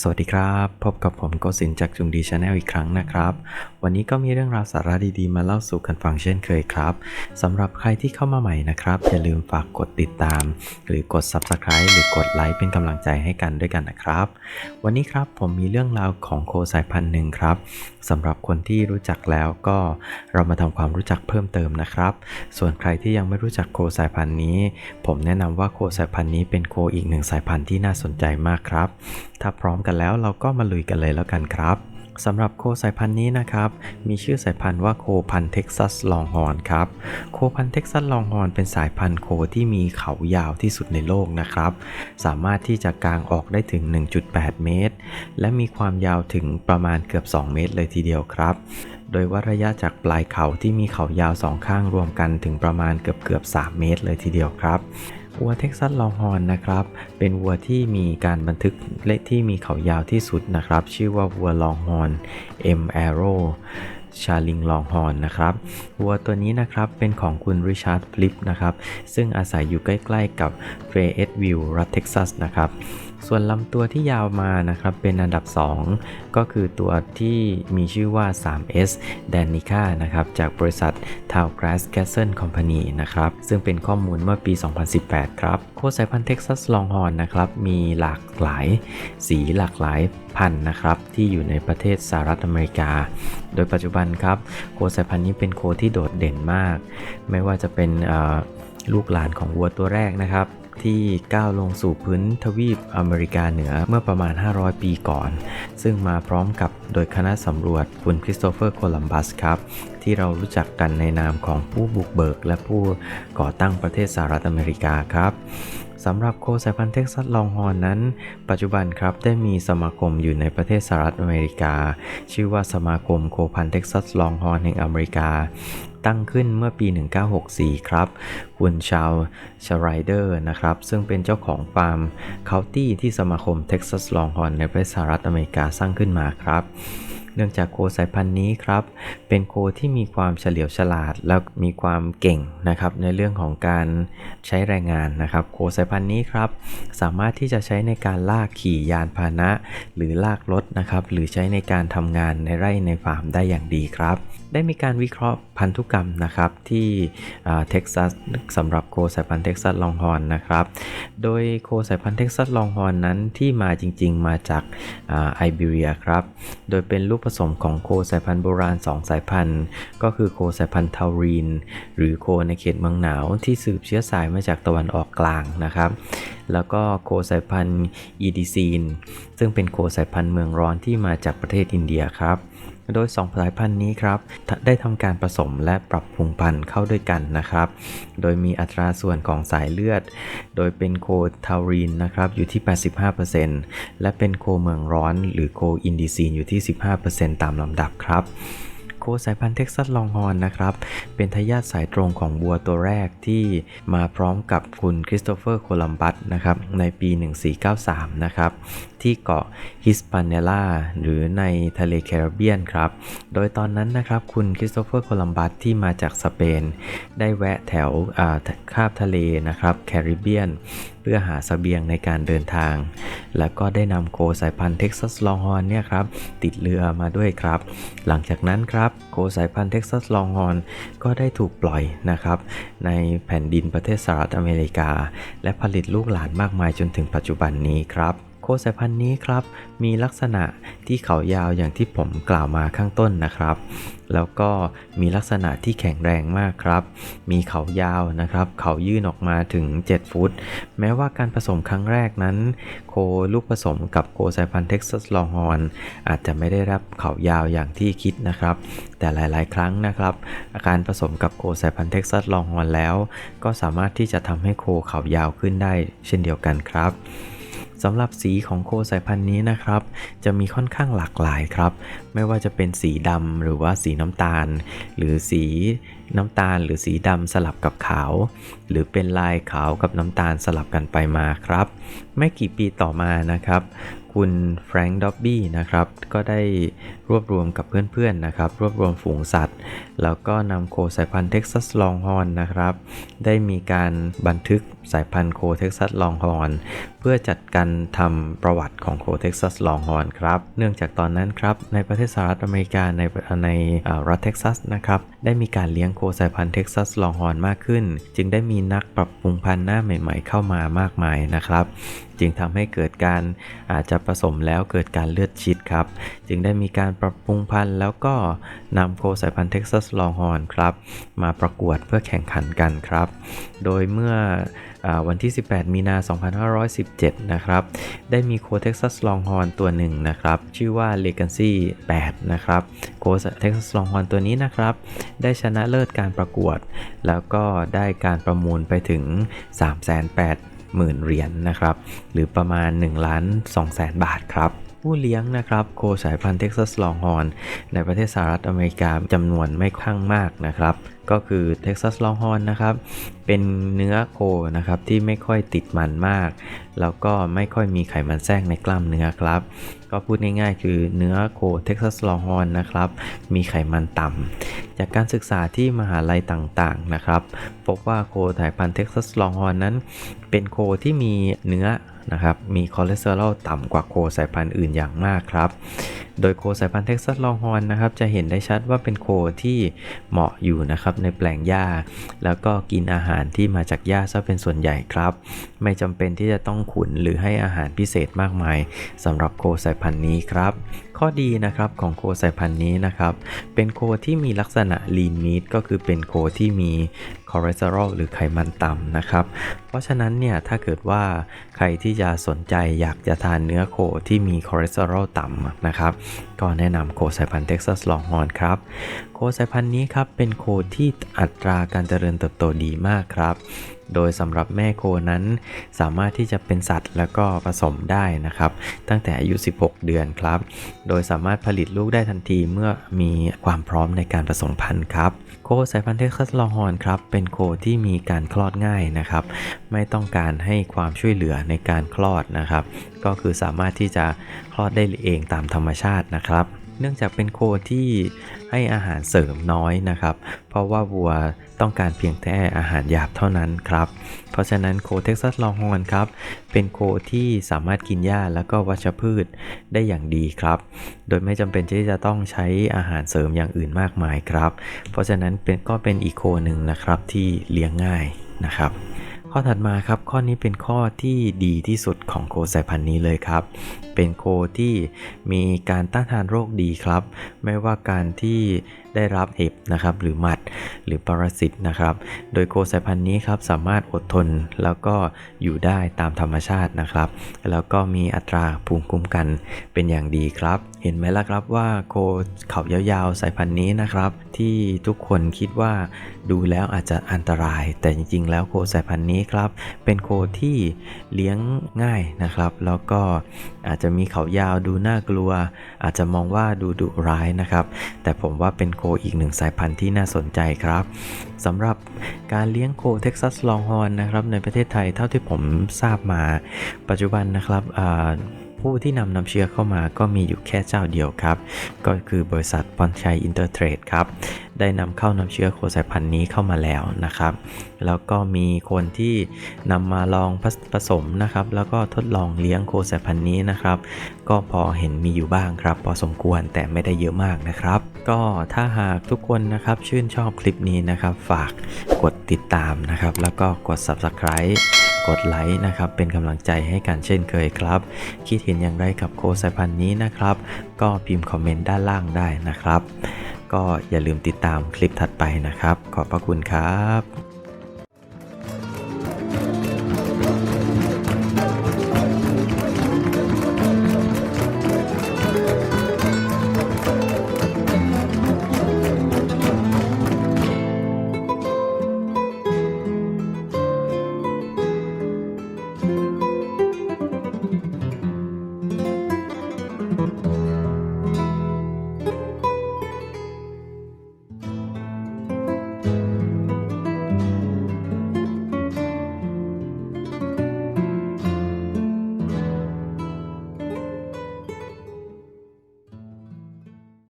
สวัสดีครับ พบกับผมโกศินจากจุงดีชาแนลอีกครั้งนะครับ วันนี้ก็มีเรื่องราวสาระดีๆ มาเล่าสู่กันฟังเช่นเคยครับสำหรับใครที่เข้ามาใหม่นะครับ อย่าลืมฝากกดติดตาม หรือกด Subscribe หรือกดไลค์เป็นกำลังใจให้กันด้วยกันนะครับ วันนี้ครับผมมีเรื่องราวของโคสายพันธุ์หนึ่งครับสำหรับคนที่รู้จักแล้วก็เรามาทำความรู้จักเพิ่มเติมนะครับ ส่วนใครที่ยังไม่รู้จักโคสายพันธุ์นี้ ผมแนะนำว่าโคสายพันธุ์นี้เป็นโคอีกหนึ่งสายพันธุ์ที่น่าสนใจมากครับ ถ้าพร้อมกันแล้วเราก็มาลุยกันเลยแล้วกันครับสำหรับโคสายพันธุ์นี้นะครับ มีชื่อสายพันธุ์ว่าโคพันธุ์เท็กซัสลองฮอนครับ โคพันธุ์เท็กซัสลองฮอนเป็นสายพันธุ์โคที่มีเขายาวที่สุดในโลกนะครับ สามารถที่จะกางออกได้ถึง 1.8 เมตร และมีความยาวถึงประมาณเกือบ 2 เมตรเลยทีเดียวครับโดยวัดระยะจากปลายเขาที่มีเขายาวสองข้างรวมกันถึงประมาณเกือบเกือบ 3 เมตรเลยทีเดียวครับ วัวเท็กซัสลองฮอนนะครับ เป็นวัวที่มีการบันทึกเลขที่มีเขายาวที่สุดนะครับ ชื่อว่าวัวลองฮอน M Arrow ชาลิงลองฮอนนะครับ วัวตัวนี้นะครับเป็นของคุณริชาร์ดฟลิปนะครับ ซึ่งอาศัยอยู่ใกล้ๆกับเฟรเอ v วิลล์รัฐเท็กซัสนะครับส่วนลำตัวที่ยาวมานะครับเป็นอันดับ 2 ก็คือตัวที่มีชื่อว่า 3S d a n i c a นะครับจากบริษัท t a l g r a s s Castle Company นะครับซึ่งเป็นข้อมูลเมื่อปี 2018 ครับ โคสายพันธุ์เท็กซัสลองฮอนนะครับมีหลากหลายสีหลากหลายพันธุ์นะครับที่อยู่ในประเทศสหรัฐอเมริกา โดยปัจจุบันครับโคสายพันธุ์นี้เป็นโคที่โดดเด่นมาก ไม่ว่าจะเป็นลูกหลานของวัวตัวแรกนะครับ ที่ก้าวลงสู่พื้นทวีปอเมริกาเหนือเมื่อประมาณ 500 ปีก่อน ซึ่งมาพร้อมกับโดยคณะสำรวจคุณคริสโตเฟอร์โคลัมบัสครับ ที่เรารู้จักกันในนามของผู้บุกเบิก และผู้ก่อตั้งประเทศสหรัฐอเมริกาครับ สำหรับโคสายพันธุ์เท็กซัสลองฮอนนั้น ปัจจุบันครับได้มีสมาคมอยู่ในประเทศสหรัฐอเมริกา ชื่อว่าสมาคมโคพันธุ์เท็กซัสลองฮอนแห่งอเมริกา ตั้งขึ้นเมื่อปี 1964 ครับ คุณชาวชารายเดอร์นะครับ ซึ่งเป็นเจ้าของฟาร์มเคานตี้ที่สมาคมเท็กซัสลองฮอนในประเทศสหรัฐอเมริกาสร้างขึ้นมาครับ เนื่องจากโคสายพันธุ์นี้ครับ เป็นโคที่มีความเฉลียวฉลาด และมีความเก่งนะครับในเรื่องของการใช้แรงงานนะครับ โคสายพันธุ์นี้ครับสามารถที่จะใช้ในการลากขี่ยานพาหนะ หรือลากรถนะครับหรือใช้ในการทำงานในไร่ในฟาร์มได้อย่างดีครับ ได้มีการวิเคราะห์พันธุกรรมนะครับที่เท็กซัสสำหรับโคสายพันธุ์เท็กซัสลองฮอนนะครับ โดยโคสายพันธุ์เท็กซัสลองฮอนนั้นที่มาจริง ๆ มาจากไอเบียครับ โดยเป็นลูกผผสมของโคสายพันธุ์โบราณ 2 สายพันธุ์ ก็คือโคสายพันธุ์ทารีน หรือโคในเขตเมืองหนาวที่สืบเชื้อสายมาจากตะวันออกกลางนะครับ แล้วก็โคสายพันธุ์อีดีซีน ซึ่งเป็นโคสายพันธุ์เมืองร้อนที่มาจากประเทศอินเดียครับ โดย 2 สายพันธุ์นี้ครับ ได้ทำการผสมและปรับปรุงพันธุ์เข้าด้วยกันนะครับ โดยมีอัตราส่วนของสายเลือด โดยเป็นโคทารีนนะครับอยู่ที่ 85%และเป็นโคเมืองร้อน หรือโคอินดีซีนอยู่ที่ 15%ตามลำดับครับ คสายพันธุ์เท็กซัสลองฮอนนะครับ เป็นทายาทสายตรงของวัวตัวแรกที่มาพร้อมกับคุณคริสโตเฟอร์โคลัมบัสนะครับในปี 1493 นะครับ ที่เกาะฮิสปาเนล่าหรือในทะเลแคริบเบียนครับ โดยตอนนั้นนะครับคุณคริสโตเฟอร์โคลัมบัสที่มาจากสเปน ได้แวะแถวคาบทะเลนะครับแคริบเบียน พื่อหาสเสบียงในการเดินทาง แล้วก็ได้นำโคสายพันธุ์เท็กซัสลองฮอนเนี่ยครับติดเรือมาด้วยครับ หลังจากนั้นครับโคสายพันธุ์เท็กซัสลองฮอนก็ได้ถูกปล่อยนะครับในแผ่นดินประเทศสหรัฐอเมริกา และผลิตลูกหลานมากมายจนถึงปัจจุบันนี้ครับ คสายพันธุ์นี้ครับ มีลักษณะที่เขายาวอย่างที่ผมกล่าวมาข้างต้นนะครับ แล้วก็มีลักษณะที่แข็งแรงมากครับ มีเขายาวนะครับ เขายื่นออกมาถึง 7 ฟุต แม้ว่าการผสมครั้งแรกนั้น โคลูกผสมกับโคสายพันธุ์เท็กซัสลองฮอนอาจจะไม่ได้รับเขายาวอย่างที่คิดนะครับ แต่หลาย ๆ ครั้งนะครับการผสมกับโคสายพันธุ์เท็กซัสลองฮอนแล้ว ก็สามารถที่จะทำให้โคเขายาวขึ้นได้ เช่นเดียวกันครับ สำหรับสีของโคสายพันธุ์นี้นะครับ จะมีค่อนข้างหลากหลายครับ ไม่ว่าจะเป็นสีดำหรือว่าสีน้ำตาล หรือสีน้ำตาลหรือสีดำสลับกับขาว หรือเป็นลายขาวกับน้ำตาลสลับกันไปมาครับ ไม่กี่ปีต่อมานะครับ คุณแฟรงค์ด็อบบี้นะครับก็ได้รวบรวมกับเพื่อนๆนะครับ รวบรวมฝูงสัตว์ แล้วก็นำโคสายพันธุ์เท็กซัสลองฮอนนะครับ ได้มีการบันทึกสายพันธุ์โคเท็กซัสลองฮอนเพื่อจัดการทำประวัติของโคเท็กซัสลองฮอนครับ เนื่องจากตอนนั้นครับในประเทศสหรัฐอเมริกาในในอ่ารัฐเท็กซัสนะครับได้มีการเลี้ยงโคสายพันธุ์เท็กซัสลองฮอนมากขึ้น จึงได้มีนักปรับปรุงพันธุ์หน้าใหม่ ๆ เข้ามามากมายนะครับ จึงทำให้เกิดการอาจจะผสมแล้วเกิดการเลือดชิดครับ จึงได้มีการปรับปรุงพันธุ์แล้วก็นำโคสายพันธุ์เท็กซัสลองฮอนครับ มาประกวดเพื่อแข่งขันกันครับ โดยเมื่อ วันที่ 18 มีนา 2517 นะครับ ได้มีโคเท็กซัสลองฮอนตัวหนึ่งนะครับ ชื่อว่า Legacy 8 นะครับ โคเท็กซัสลองฮอนตัวนี้นะครับ ได้ชนะเลิศการประกวด แล้วก็ได้การประมูลไปถึง 3,800,000เหรียญนะครับ หรือประมาณ1ล้าน2แสนบาทครับ ผู้เลี้ยงนะครับโคสายพันธุ์เท็กซัสลองฮอนในประเทศสหรัฐอเมริกาจำนวนไม่ข้างมากนะครับ ก็คือเท็กซัสลองฮอนนะครับ เป็นเนื้อโคนะครับที่ไม่ค่อยติดมันมาก แล้วก็ไม่ค่อยมีไขมันแทรกในกล้ามเนื้อครับ ก็พูดง่ายๆ คือเนื้อโคเท็กซัสลองฮอนนะครับ มีไขมันต่ำ จากการศึกษาที่มหาลัยต่างๆนะครับ พบว่าโคสายพันธุ์เท็กซัสลองฮอนนั้น เป็นโคที่มีเนื้อ นะครับ มีคอเลสเตอรอลต่ำกว่าโคสายพันธุ์อื่นอย่างมากครับ โดยโคสายพันธุ์เท็กซัสลองฮอนนะครับจะเห็นได้ชัดว่าเป็นโคที่เหมาะอยู่นะครับในแปลงหญ้า แล้วก็กินอาหารที่มาจากหญ้าซะเป็นส่วนใหญ่ครับ ไม่จำเป็นที่จะต้องขุนหรือให้อาหารพิเศษมากมายสำหรับโคสายพันธุ์นี้ครับ ข้อดีนะครับของโคสายพันธุ์นี้นะครับเป็นโคที่มีลักษณะ lean meat ก็คือเป็นโคที่มีคอเลสเตอรอลหรือไขมันต่ำนะครับ เพราะฉะนั้นเนี่ยถ้าเกิดว่าใครที่จะสนใจอยากจะทานเนื้อโคที่มีคอเลสเตอรอลต่ำนะครับก็แนะนำโคสายพันธุ์เท็กซัสลองฮอนครับ โคสายพันธุ์นี้ครับเป็นโคที่อัตราการเจริญเติบโตดีมากครับ โดยสำหรับแม่โคนั้นสามารถที่จะเป็นสัตว์แล้วก็ผสมได้นะครับ ตั้งแต่อายุ 16 เดือนครับ โดยสามารถผลิตลูกได้ทันทีเมื่อมีความพร้อมในการผสมพันธุ์ครับโคสายพันธุ์เท็กซัสลองฮอนครับเป็นโคที่มีการคลอดง่ายนะครับ ไม่ต้องการให้ความช่วยเหลือในการคลอดนะครับ ก็คือสามารถที่จะคลอดได้เองตามธรรมชาตินะครับ เนื่องจากเป็นโคที่ให้อาหารเสริมน้อยนะครับ เพราะว่าวัวต้องการเพียงแค่อาหารหยาบเท่านั้นครับ เพราะฉะนั้นโคเท็กซัสลองฮอนครับ เป็นโคที่สามารถกินหญ้าแล้วก็วัชพืชได้อย่างดีครับ โดยไม่จำเป็นที่จะต้องใช้อาหารเสริมอย่างอื่นมากมายครับ เพราะฉะนั้นเป็นก็เป็นอีกโคหนึ่งนะครับที่เลี้ยงง่ายนะครับ ข้อถัดมาครับ ข้อนี้เป็นข้อที่ดีที่สุดของโคสายพันธุ์นี้เลยครับ เป็นโคที่มีการต้านทานโรคดีครับ ไม่ว่าการที่ ได้รับเห็บนะครับหรือหมัดหรือปรสิตนะครับ โดยโคสายพันธุ์นี้ครับสามารถอดทนแล้วก็อยู่ได้ตามธรรมชาตินะครับ แล้วก็มีอัตราภูมิคุ้มกันเป็นอย่างดีครับ เห็นไหมล่ะครับว่าโคเขายาวๆสายพันธุ์นี้นะครับ ที่ทุกคนคิดว่าดูแล้วอาจจะอันตราย แต่จริงๆ แล้วโคสายพันธุ์นี้ครับ เป็นโคที่เลี้ยงง่ายนะครับ แล้วก็อาจจะมีเขายาวดูน่ากลัว อาจจะมองว่าดูดุร้ายนะครับ แต่ผมว่าเป็นโคอีกหนึ่งสายพันธุ์ที่น่าสนใจครับสำหรับการเลี้ยงโคเท็กซัสลองฮอนนะครับในประเทศไทยเท่าที่ผมทราบมาปัจจุบันนะครับ ผู้ที่นำน้ำเชื้อเข้ามาก็มีอยู่แค่เจ้าเดียวครับ ก็คือบริษัทปอนชัยอินเตอร์เทรดครับ ได้นำเข้าน้ำเชื้อโคสายพันธุ์นี้เข้ามาแล้วนะครับ แล้วก็มีคนที่นำมาลองผผสมนะครับ แล้วก็ทดลองเลี้ยงโคสายพันธุ์นี้นะครับ ก็พอเห็นมีอยู่บ้างครับ พอสมควรแต่ไม่ได้เยอะมากนะครับ ก็ถ้าหากทุกคนนะครับชื่นชอบคลิปนี้นะครับ ฝากกดติดตามนะครับ แล้วก็กด subscribe กดไลค์นะครับ เป็นกำลังใจให้กันเช่นเคยครับ คิดเห็นอย่างไรกับโคสายพันธุ์นี้นะครับ ก็พิมพ์คอมเมนต์ด้านล่างได้นะครับ ก็อย่าลืมติดตามคลิปถัดไปนะครับ ขอบพระคุณครับ